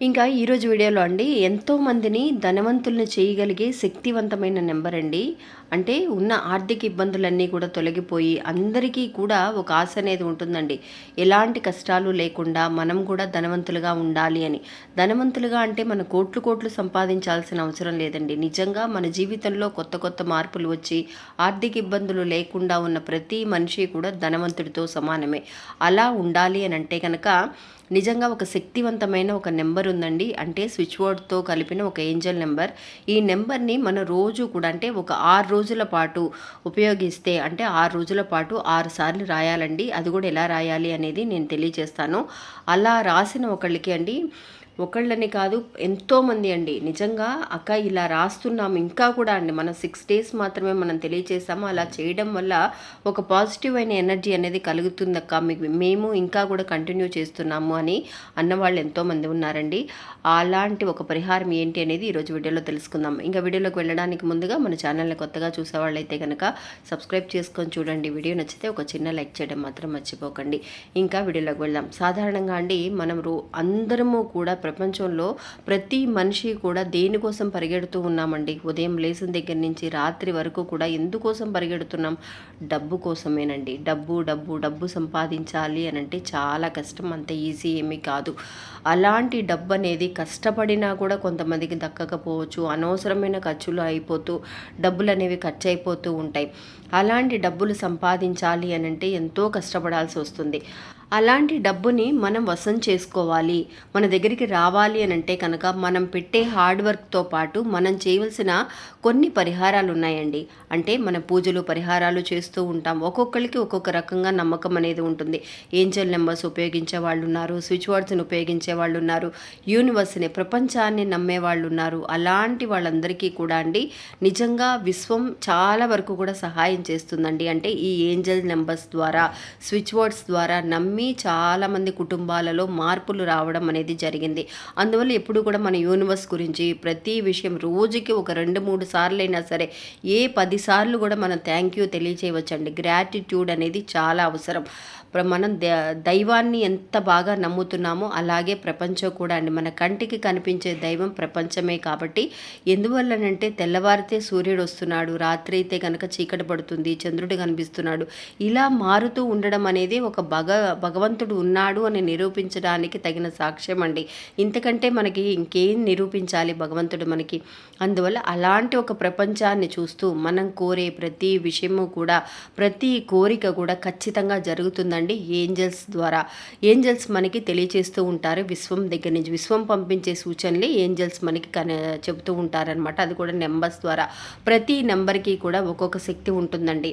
ఇంకా ఈరోజు వీడియోలో అండి ఎంతో మందిని ధనవంతులను చేయగలిగే శక్తివంతమైన నెంబర్ అండి. అంటే ఉన్న ఆర్థిక ఇబ్బందులన్నీ కూడా తొలగిపోయి అందరికీ కూడా ఒక ఆశ అనేది ఉంటుందండి. ఎలాంటి కష్టాలు లేకుండా మనం కూడా ధనవంతులుగా ఉండాలి అని. ధనవంతులుగా అంటే మన కోట్లు కోట్లు సంపాదించాల్సిన అవసరం లేదండి. నిజంగా మన జీవితంలో కొత్త కొత్త మార్పులు వచ్చి ఆర్థిక ఇబ్బందులు లేకుండా ఉన్న ప్రతి మనిషి కూడా ధనవంతుడితో సమానమే. అలా ఉండాలి అని అంటే కనుక నిజంగా ఒక శక్తివంతమైన ఒక నెంబర్ ఉందండి. అంటే స్విచ్ బోర్డ్తో కలిపిన ఒక ఏంజల్ నెంబర్. ఈ నెంబర్ని మన రోజు కూడా అంటే ఒక ఆరు రోజుల పాటు ఉపయోగిస్తే అంటే ఆరు రోజుల పాటు ఆరు సార్లు రాయాలండి. అది కూడా ఎలా రాయాలి అనేది నేను తెలియజేస్తాను. అలా రాసిన ఒకళ్ళకి అండి ఒకళ్ళని కాదు ఎంతోమంది అండి. నిజంగా అక్క ఇలా రాస్తున్నాం ఇంకా కూడా అండి. మన సిక్స్ డేస్ మాత్రమే మనం తెలియచేసాము అలా చేయడం వల్ల ఒక పాజిటివ్ అయిన ఎనర్జీ అనేది కలుగుతుంది అక్క. మీకు మేము ఇంకా కూడా కంటిన్యూ చేస్తున్నాము అని అన్నవాళ్ళు ఎంతోమంది ఉన్నారండి. అలాంటి ఒక పరిహారం ఏంటి అనేది ఈరోజు వీడియోలో తెలుసుకుందాం. ఇంకా వీడియోలోకి వెళ్ళడానికి ముందుగా మన ఛానల్ని కొత్తగా చూసేవాళ్ళైతే కనుక సబ్స్క్రైబ్ చేసుకొని చూడండి. వీడియో నచ్చితే ఒక చిన్న లైక్ చేయడం మాత్రం మర్చిపోకండి. ఇంకా వీడియోలోకి వెళ్దాం. సాధారణంగా అండి మనం రో అందరము కూడా ప్రపంచంలో ప్రతి మనిషి కూడా దేనికోసం పరిగెడుతూ ఉన్నామండి? ఉదయం లేచిన దగ్గర నుంచి రాత్రి వరకు కూడా ఎందుకోసం పరిగెడుతున్నాం? డబ్బు కోసమేనండి. డబ్బు డబ్బు డబ్బు సంపాదించాలి అని అంటే చాలా కష్టం. అంత ఈజీ ఏమీ కాదు. అలాంటి డబ్బు అనేది కష్టపడినా కూడా కొంతమందికి దక్కకపోవచ్చు. అనవసరమైన ఖర్చులు అయిపోతూ డబ్బులు అనేవి ఖర్చు అయిపోతూ ఉంటాయి. అలాంటి డబ్బులు సంపాదించాలి అని అంటే ఎంతో కష్టపడాల్సి వస్తుంది. అలాంటి డబ్బుని మనం వసం చేసుకోవాలి. మన దగ్గరికి రావాలి అని అంటే కనుక మనం పెట్టే హార్డ్ వర్క్తో పాటు మనం చేయవలసిన కొన్ని పరిహారాలు ఉన్నాయండి. అంటే మన పూజలు పరిహారాలు చేస్తూ ఉంటాం. ఒక్కొక్కరికి ఒక్కొక్క రకంగా నమ్మకం అనేది ఉంటుంది. ఏంజల్ నెంబర్స్ ఉపయోగించే వాళ్ళు ఉన్నారు స్విచ్ వర్డ్స్ని ఉపయోగించే వాళ్ళు ఉన్నారు యూనివర్స్ని ప్రపంచాన్ని నమ్మే వాళ్ళు ఉన్నారు. అలాంటి వాళ్ళందరికీ కూడా అండి నిజంగా విశ్వం చాలా వరకు కూడా సహాయం చేస్తుందండి. అంటే ఈ ఏంజల్ నెంబర్స్ ద్వారా స్విచ్ వర్డ్స్ ద్వారా నమ్మి చాలామంది కుటుంబాలలో మార్పులు రావడం అనేది జరిగింది. అందువల్ల ఎప్పుడు కూడా మన యూనివర్స్ గురించి ప్రతి విషయం రోజుకి ఒక రెండు మూడు సార్లు అయినా సరే ఏ పది సార్లు కూడా మనం థ్యాంక్ యూ తెలియచేయవచ్చండి. గ్రాటిట్యూడ్ అనేది చాలా అవసరం. మనం ద- దైవాన్ని ఎంత బాగా నమ్ముతున్నామో అలాగే ప్రపంచం కూడా అండి. మన కంటికి కనిపించే దైవం ప్రపంచమే కాబట్టి ఎందువల్లనంటే తెల్లవారితే సూర్యుడు వస్తున్నాడు రాత్రి అయితే కనుక చీకటి పడుతుంది చంద్రుడు కనిపిస్తున్నాడు. ఇలా మారుతూ ఉండడం అనేది ఒక భగ భగవంతుడు ఉన్నాడు అని నిరూపించడానికి తగిన సాక్ష్యం అండి. ఇంతకంటే మనకి ఇంకేం నిరూపించాలి భగవంతుడు మనకి? అందువల్ల అలాంటి ఒక ప్రపంచాన్ని చూస్తూ మనం కోరే ప్రతి విషయము కూడా ప్రతి కోరిక కూడా ఖచ్చితంగా జరుగుతుందండి ఏంజల్స్ ద్వారా. ఏంజల్స్ మనకి తెలియచేస్తూ ఉంటారు. విశ్వం దగ్గర నుంచి విశ్వం పంపించే సూచనలు ఏంజల్స్ మనకి చెబుతూ ఉంటారనమాట అది కూడా నెంబర్స్ ద్వారా. ప్రతి నెంబర్కి కూడా ఒక్కొక్క శక్తి ఉంటుందండి.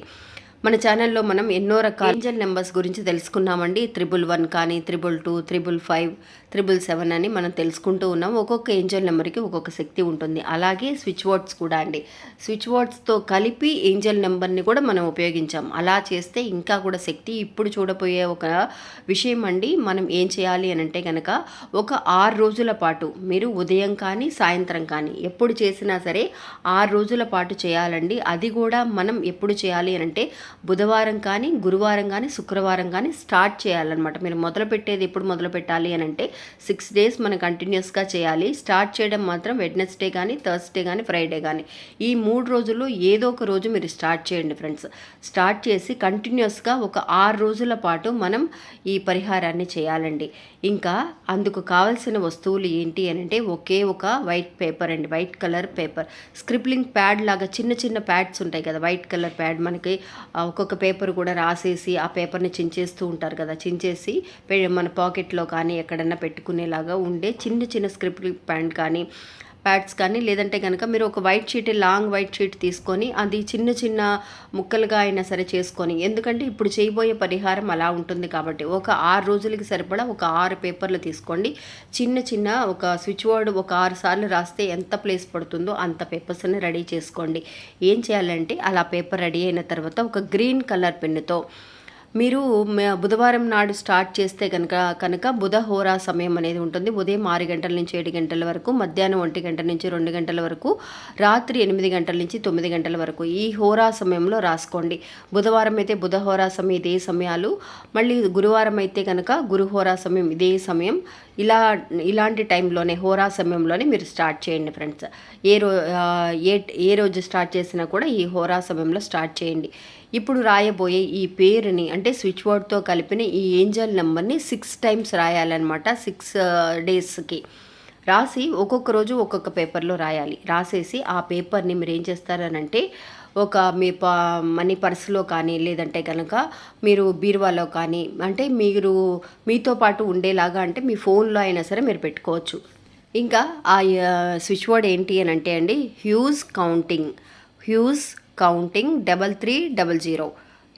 మన ఛానల్లో మనం ఎన్నో రకాల ఏంజల్ నెంబర్స్ గురించి తెలుసుకున్నామండి. త్రిబుల్ వన్ కానీ triple two triple five triple seven అని మనం తెలుసుకుంటూ ఉన్నాం. ఒక్కొక్క ఏంజల్ నెంబర్కి ఒక్కొక్క శక్తి ఉంటుంది. అలాగే స్విచ్ వర్డ్స్ కూడా అండి. స్విచ్ వర్డ్స్తో కలిపి ఏంజల్ నెంబర్ని కూడా మనం ఉపయోగించాం. అలా చేస్తే ఇంకా కూడా శక్తి ఇప్పుడు చూడబోయే ఒక విషయం అండి. మనం ఏం చేయాలి అని అంటే కనుక ఒక ఆరు రోజుల పాటు మీరు ఉదయం కానీ సాయంత్రం కానీ ఎప్పుడు చేసినా సరే ఆరు రోజుల పాటు చేయాలండి. అది కూడా మనం ఎప్పుడు చేయాలి అని అంటే బుధవారం కానీ గురువారం కానీ శుక్రవారం కానీ స్టార్ట్ చేయాలన్నమాట. మీరు మొదలు పెట్టేది ఎప్పుడు మొదలు పెట్టాలి అని అంటే సిక్స్ డేస్ మనం కంటిన్యూస్గా చేయాలి. స్టార్ట్ చేయడం మాత్రం వెడ్నెస్డే కానీ థర్స్డే కానీ ఫ్రైడే కానీ. ఈ మూడు రోజుల్లో ఏదో ఒక రోజు మీరు స్టార్ట్ చేయండి ఫ్రెండ్స్. స్టార్ట్ చేసి కంటిన్యూస్గా ఒక ఆరు రోజుల పాటు మనం ఈ పరిహారాన్ని చేయాలండి. ఇంకా అందుకు కావలసిన వస్తువులు ఏంటి అని అంటే ఒకే ఒక వైట్ పేపర్ అండి. White colour paper. Scribbling pad లాగా చిన్న చిన్న ప్యాడ్స్ ఉంటాయి కదా వైట్ కలర్ ప్యాడ్. మనకి ఒక్కొక్క పేపర్ కూడా రాసేసి ఆ పేపర్ని చించేస్తూ ఉంటారు కదా. చించేసి మన పాకెట్లో కానీ ఎక్కడన్నా పెట్టుకునేలాగా ఉండే చిన్న చిన్న స్క్రిప్ట్ ప్యాంట్ కానీ ప్యాడ్స్ కానీ లేదంటే కనుక మీరు ఒక white sheet long white sheet తీసుకొని అది చిన్న చిన్న ముక్కలుగా అయినా సరే చేసుకొని ఎందుకంటే ఇప్పుడు చేయబోయే పరిహారం అలా ఉంటుంది కాబట్టి ఒక ఆరు రోజులకి సరిపడా ఒక ఆరు పేపర్లు తీసుకోండి. చిన్న చిన్న ఒక స్విచ్ బోర్డ్ ఒక ఆరు సార్లు రాస్తే ఎంత ప్లేస్ పడుతుందో అంత పేపర్స్ని రెడీ చేసుకోండి. ఏం చేయాలంటే అలా పేపర్ రెడీ అయిన తర్వాత ఒక గ్రీన్ కలర్ పెన్నుతో మీరు బుధవారం నాడు స్టార్ట్ చేస్తే కనుక కనుక బుధ హోరా సమయం అనేది ఉంటుంది. ఉదయం ఆరు గంటల నుంచి ఏడు గంటల వరకు మధ్యాహ్నం ఒంటి గంట నుంచి రెండు గంటల వరకు రాత్రి ఎనిమిది గంటల నుంచి తొమ్మిది గంటల వరకు ఈ హోరా సమయంలో రాసుకోండి. బుధవారం అయితే బుధ హోరా సమయం ఇదే సమయాలు. మళ్ళీ గురువారం అయితే కనుక గురు హోరా సమయం ఇదే సమయం. ఇలా ఇలాంటి టైంలోనే హోరా సమయంలోనే మీరు స్టార్ట్ చేయండి ఫ్రెండ్స్. ఏ రో ఏ ఏ రోజు స్టార్ట్ చేసినా కూడా ఈ హోరా సమయంలో స్టార్ట్ చేయండి. ఇప్పుడు రాయబోయే ఈ పేరుని అంటే స్విచ్ బోర్డ్తో కలిపిన ఈ ఏంజల్ నెంబర్ని సిక్స్ టైమ్స్ రాయాలన్నమాట సిక్స్ డేస్కి. రాసి ఒక్కొక్క రోజు ఒక్కొక్క పేపర్లో రాయాలి. రాసేసి ఆ పేపర్ని మీరు ఏం చేస్తారనంటే ఒక మీ ప మనీ పర్సులో కానీ లేదంటే కనుక మీరు బీరువాలో కానీ అంటే మీరు మీతో పాటు ఉండేలాగా అంటే మీ ఫోన్లో అయినా సరే మీరు పెట్టుకోవచ్చు. ఇంకా ఆ స్విచ్ బోర్డ్ ఏంటి అని అంటే అండి huge counting. Huge counting double three double zero.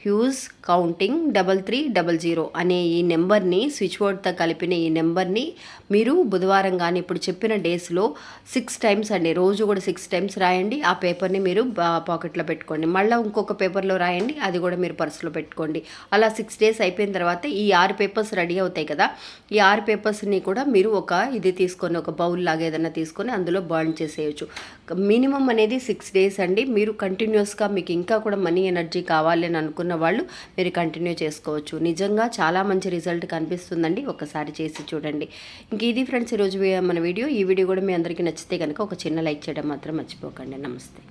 Huge counting double three double zero అనే ఈ నెంబర్ని స్విచ్ బోర్డ్తో కలిపిన ఈ నెంబర్ని మీరు బుధవారం కానీ ఇప్పుడు చెప్పిన డేస్లో సిక్స్ టైమ్స్ అండి. రోజు కూడా సిక్స్ టైమ్స్ రాయండి. ఆ పేపర్ని మీరు బా- పాకెట్లో పెట్టుకోండి. మళ్ళీ ఇంకొక పేపర్లో రాయండి. అది కూడా మీరు పర్సులో పెట్టుకోండి. అలా సిక్స్ డేస్ అయిపోయిన తర్వాత ఈ ఆరు పేపర్స్ రెడీ అవుతాయి కదా ఈ ఆరు పేపర్స్ని కూడా మీరు ఒక ఇది తీసుకొని ఒక బౌల్ లాగా ఏదైనా తీసుకొని అందులో బర్న్ చేసేయచ్చు. మినిమం అనేది సిక్స్ డేస్ అండి. మీరు కంటిన్యూస్గా మీకు ఇంకా కూడా మనీ ఎనర్జీ కావాలి అని అనుకున్న వాళ్ళు మీరు కంటిన్యూ చేసుకోవచ్చు. నిజంగా చాలా మంచి రిజల్ట్ కనిపిస్తుందండి. ఒకసారి చేసి చూడండి. ఇంక ఇది ఫ్రెండ్స్ ఈరోజు మన వీడియో. ఈ వీడియో కూడా మీ అందరికీ నచ్చితే కనుక ఒక చిన్న లైక్ చేయడం మాత్రం మర్చిపోకండి. నమస్తే.